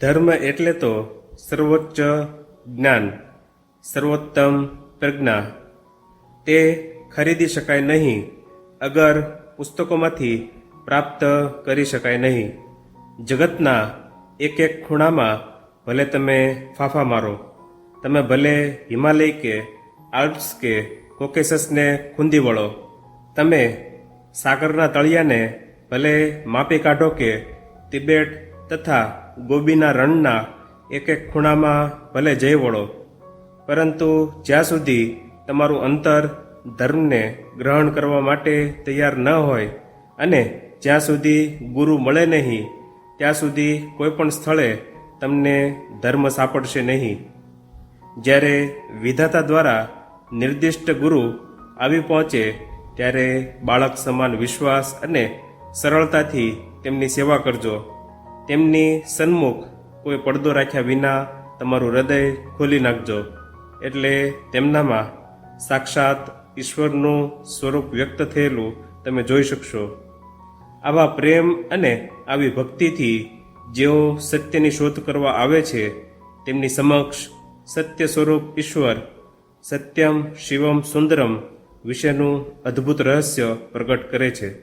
ધર્મ એટલે તો સર્વોચ્ચ જ્ઞાન, સર્વોત્તમ પ્રજ્ઞા. તે ખરીદી શકાય નહીં, અગર પુસ્તકોમાંથી પ્રાપ્ત કરી શકાય નહીં. જગતના એક એક ખૂણામાં ભલે તમે ફાફા મારો, તમે ભલે હિમાલય કે આલ્પ્સ કે કોકેસસને ખૂંદી વળો, તમે સાગરના તળિયાને ભલે માપી કાઢો કે તિબેટ તથા ગોબીના રણના એક એક ખૂણામાં ભલે જઈ વળો, પરંતુ જ્યાં સુધી તમારું અંતર ધર્મને ગ્રહણ કરવા માટે તૈયાર ન હોય અને જ્યાં સુધી ગુરુ મળે નહીં, ત્યાં સુધી કોઈ પણ સ્થળે તમને ધર્મ સાંપડશે નહીં. જ્યારે વિધાતા દ્વારા નિર્દિષ્ટ ગુરુ આવી પહોંચે, ત્યારે બાળક સમાન વિશ્વાસ અને સરળતાથી તેમની સેવા કરજો. તેમની સન્મુખ કોઈ પડદો રાખ્યા વિના તમારું હૃદય ખોલી નાખજો. એટલે તેમનામાં સાક્ષાત ઈશ્વરનું સ્વરૂપ વ્યક્ત થયેલું તમે જોઈ શકશો. આવા પ્રેમ અને આવી ભક્તિથી જેઓ સત્યની શોધ કરવા આવે છે, તેમની સમક્ષ સત્ય સ્વરૂપ ઈશ્વર, સત્યમ શિવમ સુંદરમ વિશેનું અદ્ભુત રહસ્ય પ્રગટ કરે છે.